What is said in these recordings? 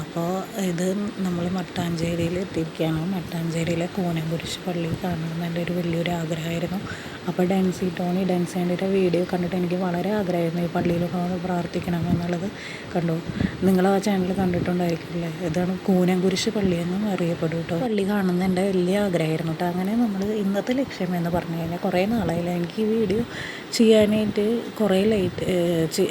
അപ്പോൾ ഇത് നമ്മൾ മട്ടാഞ്ചേരിയിൽ എത്തിയിരിക്കുകയാണ്. മട്ടാഞ്ചേരിയിലെ കൂനംകുരിശ് പള്ളി കാണണമെന്ന് എന്റെ ഒരു വലിയൊരു ആഗ്രഹമായിരുന്നു. അപ്പോൾ ഡെൻസി ടോണി ഡെൻസി ആന്റിയുടെ വീഡിയോ കണ്ടിട്ട് എനിക്ക് വളരെ ആഗ്രഹമായിരുന്നു ഈ പള്ളിയിലൊക്കെ ഒന്ന് പ്രാർത്ഥിക്കണം എന്നുള്ളത് കണ്ടു. നിങ്ങൾ ആ ചാനൽ കണ്ടിട്ടുണ്ടായിരിക്കില്ലേ ഇതാണ് കൂനംകുരിശ് പള്ളി എന്നും അറിയപ്പെടും കേട്ടോ. പള്ളി കാണുന്ന എന്റെ വലിയ ആഗ്രഹമായിരുന്നു കേട്ടോ. അങ്ങനെ നമ്മൾ ഇന്നത്തെ ലക്ഷ്യം എന്ന് പറഞ്ഞു കഴിഞ്ഞാൽ കുറേ നാളായില്ല എനിക്ക് ഈ വീഡിയോ ചെയ്യാനായിട്ട് കുറേ ലേറ്റ്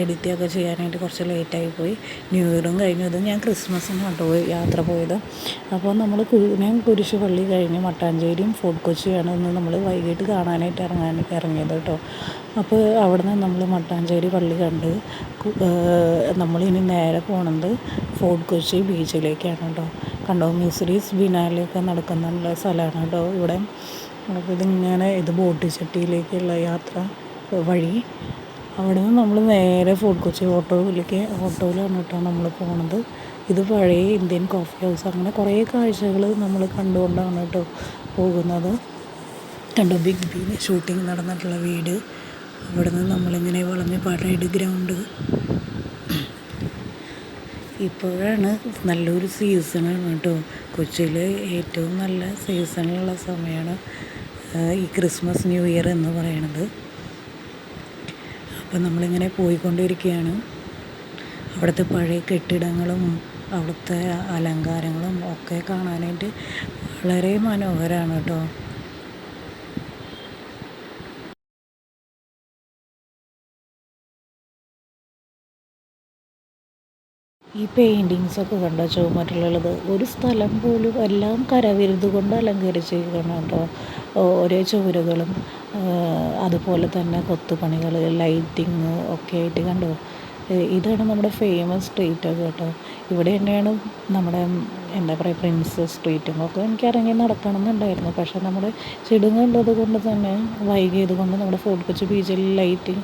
എഡിറ്റ് ഒക്കെ ചെയ്യാനായിട്ട് കുറച്ച് ലേറ്റായി പോയി. ന്യൂ ഇയറും കഴിഞ്ഞു. അത് ഞാൻ ക്രിസ്മസിന് കേട്ടോ യാത്ര പോയത്. അപ്പോൾ നമ്മൾ ഞാൻ കുരിശ് പള്ളി കഴിഞ്ഞ് മട്ടാഞ്ചേരിയും ഫോർട്ട് കൊച്ചിയാണ് ഇന്ന് നമ്മൾ വൈകിട്ട് കാണാനായിട്ട് ഇറങ്ങാൻ ഇറങ്ങിയത് കേട്ടോ. അപ്പോൾ അവിടെ നിന്ന് നമ്മൾ മട്ടാഞ്ചേരി പള്ളി കണ്ട് നമ്മളിനി നേരെ പോണത് ഫോർട്ട് കൊച്ചി ബീച്ചിലേക്കാണ് കേട്ടോ. കണ്ടോ മിസ്രീസ് ബിനാലൊക്കെ നടക്കുന്നുള്ള സ്ഥലമാണ് കേട്ടോ ഇവിടെ. ഇതിങ്ങനെ ഇത് ബോട്ട് ചട്ടിയിലേക്കുള്ള യാത്ര വഴി അവിടെ നിന്ന് നമ്മൾ നേരെ ഫോർട്ട് കൊച്ചി ഓട്ടോയിലേക്ക് ഓട്ടോയിലാണ് കേട്ടോ നമ്മൾ പോണത്. ഇത് പഴയ ഇന്ത്യൻ കോഫി ഹൗസ് അങ്ങനെ കുറേ കാഴ്ചകൾ നമ്മൾ കണ്ടുകൊണ്ടാണ് കേട്ടോ പോകുന്നത്. കണ്ടോ ബിഗ് ബി ഷൂട്ടിംഗ് നടന്നിട്ടുള്ള വീട്. അവിടെ നിന്ന് നമ്മളിങ്ങനെ വളഞ്ഞ് പഴയത് ഗ്രൗണ്ട് ഇപ്പോഴാണ് നല്ലൊരു സീസണാണ് കേട്ടോ. കൊച്ചിയിൽ ഏറ്റവും നല്ല സീസണിലുള്ള സമയമാണ് ഈ ക്രിസ്മസ് ന്യൂ ഇയർ എന്ന് പറയണത്. അപ്പം നമ്മളിങ്ങനെ പോയിക്കൊണ്ടിരിക്കുകയാണ്. അവിടുത്തെ പഴയ കെട്ടിടങ്ങളും അവിടുത്തെ അലങ്കാരങ്ങളും ഒക്കെ കാണാനായിട്ട് വളരെ മനോഹരമാണ് കേട്ടോ. ഈ പെയിന്റിങ്സൊക്കെ കണ്ട? ചുമരിലുള്ളത് ഒരു സ്ഥലം പോലും എല്ലാം കരവിരുത് കൊണ്ട് അലങ്കരിച്ചിരിക്കണം കേട്ടോ. ഓരോ ചുവരുകളും അതുപോലെ തന്നെ കൊത്തുപണികൾ ലൈറ്റിങ് ഒക്കെ ആയിട്ട് കണ്ടോ? ഇതാണ് നമ്മുടെ ഫേമസ് സ്ട്രീറ്റ് ഒക്കെ കേട്ടോ. ഇവിടെ തന്നെയാണ് നമ്മുടെ എന്താ പറയുക പ്രിൻസസ് സ്ട്രീറ്റും ഒക്കെ എനിക്ക് ഇറങ്ങി നടക്കണം എന്നുണ്ടായിരുന്നു പക്ഷേ നമ്മുടെ ചെടുങ്ങുള്ളത് കൊണ്ട് തന്നെ വൈകിയത് കൊണ്ട് നമ്മുടെ ഫോർട്ട് കൊച്ചി ബീച്ചിൽ ലൈറ്റിങ്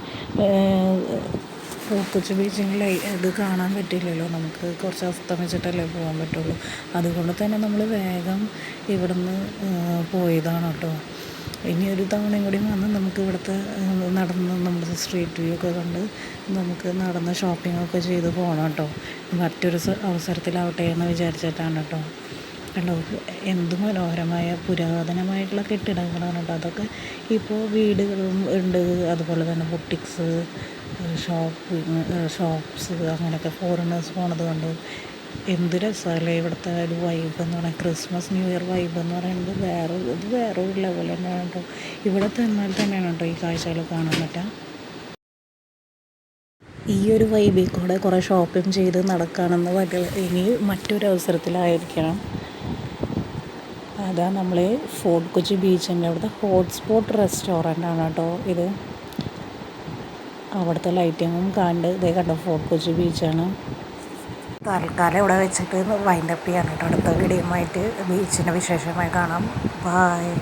ഫോർട്ട് കൊച്ചി ബീച്ചിൽ ലൈ ഇത് കാണാൻ പറ്റില്ലല്ലോ. നമുക്ക് കുറച്ച് അസ്തമിച്ചിട്ടല്ലേ പോകാൻ പറ്റുള്ളൂ. അതുകൊണ്ട് തന്നെ നമ്മൾ വേഗം ഇവിടുന്ന് പോയതാണ് കേട്ടോ. ഇനി ഒരു തവണയും കൂടി വന്ന് നമുക്ക് ഇവിടുത്തെ നടന്ന് നമ്മുടെ സ്ട്രീറ്റ് വ്യൂ ഒക്കെ കണ്ട് നമുക്ക് നടന്ന് ഷോപ്പിംഗ് ഒക്കെ ചെയ്ത് പോകണം കേട്ടോ. മറ്റൊരു അവസരത്തിലാവട്ടെ എന്ന് വിചാരിച്ചിട്ടാണ് കേട്ടോ. കണ്ടോ എന്ത് മനോഹരമായ പുരാതനമായിട്ടുള്ള കെട്ടിടങ്ങളാണ് കേട്ടോ. അതൊക്കെ ഇപ്പോൾ വീടുകളും ഉണ്ട്. അതുപോലെ തന്നെ ബുട്ടിക്സ് ഷോപ്പ് ഷോപ്സ് അങ്ങനെയൊക്കെ ഫോറിനേഴ്സ് പോണത് കണ്ടു. എന്ത് രസമല്ലേ ഇവിടുത്തെ ഒരു വൈബ് എന്ന് പറയുന്നത് ക്രിസ്മസ് ന്യൂ ഇയർ വൈബ് എന്ന് പറയുന്നത് വേറെ ഇത് വേറെ ഒരു ലെവൽ തന്നെയാണ് കേട്ടോ. ഇവിടെ തന്നാൽ തന്നെയാണ് കേട്ടോ ഈ കാഴ്ചകൾ കാണാൻ പറ്റുക ഈ ഒരു വൈബിൽ കൂടെ കുറേ ഷോപ്പിംഗ് ചെയ്ത് നടക്കുകയാണെന്ന് വലിയ ഇനി മറ്റൊരു അവസരത്തിലായിരിക്കണം. അതാ നമ്മൾ ഫോർട്ട് കൊച്ചി ബീച്ചിന്റെ അവിടുത്തെ ഹോട്ട്സ്പോട്ട് റെസ്റ്റോറന്റ് ആണ് കേട്ടോ ഇത്. അവിടുത്തെ ലൈറ്റിങ്ങും കണ്ട് ഇതേ കണ്ടോ? ഫോർട്ട് കൊച്ചി ബീച്ചാണ് തൽക്കാലം ഇവിടെ വെച്ചിട്ട് വൈൻഡപ്പ് ചെയ്യാനായിട്ട് അടുത്ത ആയിട്ട് ബീച്ചിന്റെ വിശേഷമായി കാണാം. ബായ്